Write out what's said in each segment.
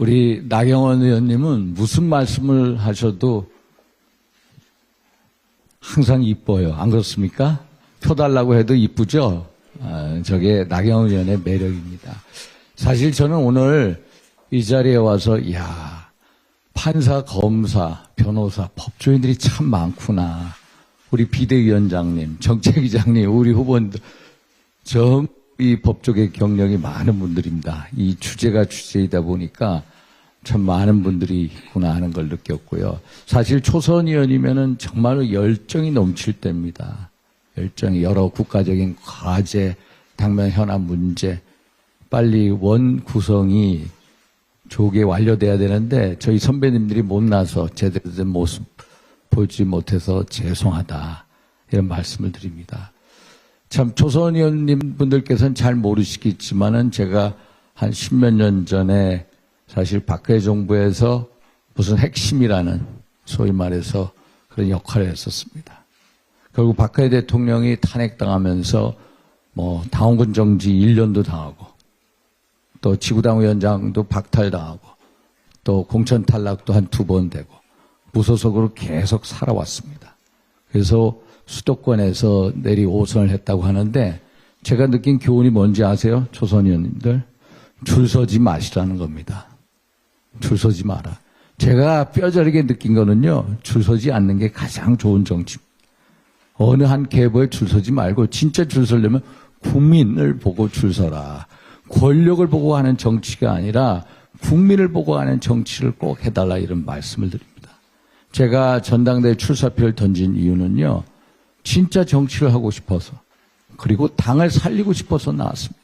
우리 나경원 의원님은 무슨 말씀을 하셔도 항상 이뻐요. 안 그렇습니까? 표 달라고 해도 이쁘죠? 아, 저게 나경원 의원의 매력입니다. 사실 저는 오늘 이 자리에 와서, 이야, 판사, 검사, 변호사, 법조인들이 참 많구나. 우리 비대위원장님, 정책위장님, 우리 후보님들, 정, 이 법조계 경력이 많은 분들입니다. 이 주제가 주제이다 보니까 참 많은 분들이 있구나 하는 걸 느꼈고요. 사실 초선 의원이면은 정말로 열정이 넘칠 때입니다. 열정이 여러 국가적인 과제, 당면 현안 문제, 빨리 원 구성이 조기에 완료돼야 되는데 저희 선배님들이 못 나서 제대로 된 모습 보지 못해서 죄송하다 이런 말씀을 드립니다. 참 조선 의원님 분들께서는 잘 모르시겠지만은 제가 한 십몇 년 전에 사실 박근혜 정부에서 무슨 핵심이라는 소위 말해서 그런 역할을 했었습니다. 결국 박근혜 대통령이 탄핵당하면서 뭐 당원군 정지 1년도 당하고 또 지구당 위원장도 박탈당하고 또 공천 탈락도 한 두 번 되고 무소속으로 계속 살아왔습니다. 그래서 수도권에서 내리 5선을 했다고 하는데 제가 느낀 교훈이 뭔지 아세요? 조선 의원님들. 줄 서지 마시라는 겁니다. 줄 서지 마라. 제가 뼈저리게 느낀 거는요, 줄 서지 않는 게 가장 좋은 정치입니다. 어느 한 계보에 줄 서지 말고 진짜 줄 서려면 국민을 보고 줄 서라. 권력을 보고 하는 정치가 아니라 국민을 보고 하는 정치를 꼭 해달라 이런 말씀을 드립니다. 제가 전당대회 출사표를 던진 이유는요, 진짜 정치를 하고 싶어서, 그리고 당을 살리고 싶어서 나왔습니다.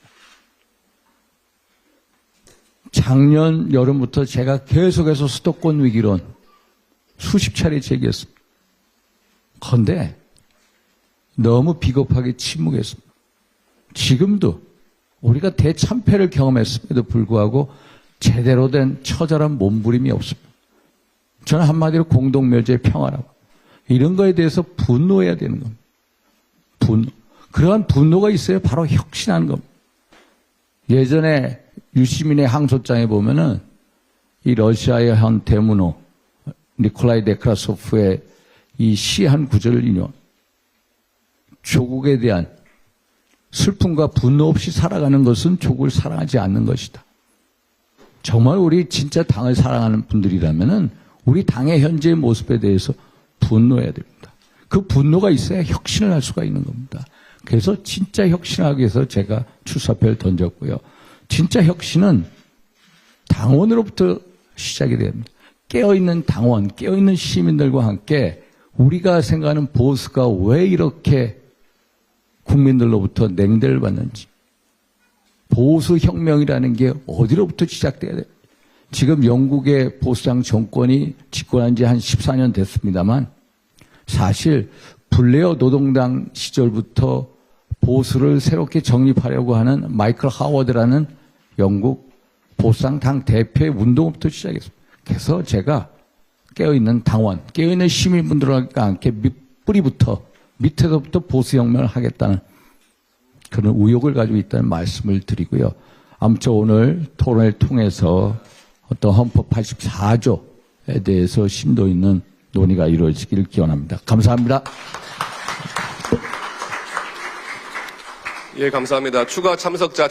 작년 여름부터 제가 계속해서 수도권 위기론 수십 차례 제기했습니다. 그런데 너무 비겁하게 침묵했습니다. 지금도 우리가 대참패를 경험했음에도 불구하고 제대로 된 처절한 몸부림이 없습니다. 저는 한마디로 공동묘지의 평화라고. 이런 거에 대해서 분노해야 되는 겁니다. 분노. 그러한 분노가 있어야 바로 혁신하는 겁니다. 예전에 유시민의 항소장에 보면은 이 러시아의 한 대문호 니콜라이 데크라소프의 이 시 한 구절을 인용. 조국에 대한 슬픔과 분노 없이 살아가는 것은 조국을 사랑하지 않는 것이다. 정말 우리 진짜 당을 사랑하는 분들이라면은 우리 당의 현재의 모습에 대해서 분노해야 됩니다. 그 분노가 있어야 혁신을 할 수가 있는 겁니다. 그래서 진짜 혁신하기 위해서 제가 출사표를 던졌고요. 진짜 혁신은 당원으로부터 시작이 됩니다. 깨어있는 당원, 깨어있는 시민들과 함께 우리가 생각하는 보수가 왜 이렇게 국민들로부터 냉대를 받는지, 보수 혁명이라는 게 어디로부터 시작돼야 돼요? 지금 영국의 보수당 정권이 집권한 지 한 14년 됐습니다만 사실 블레어 노동당 시절부터 보수를 새롭게 정립하려고 하는 마이클 하워드라는 영국 보수당 당 대표의 운동부터 시작했습니다. 그래서 제가 깨어있는 당원, 깨어있는 시민분들과 함께 밑뿌리부터 밑에서부터 보수 혁명을 하겠다는 그런 의욕을 가지고 있다는 말씀을 드리고요. 아무튼 오늘 토론을 통해서 어떤 헌법 84조에 대해서 심도 있는 논의가 이루어지길 기원합니다. 감사합니다. 예, 감사합니다. 추가 참석자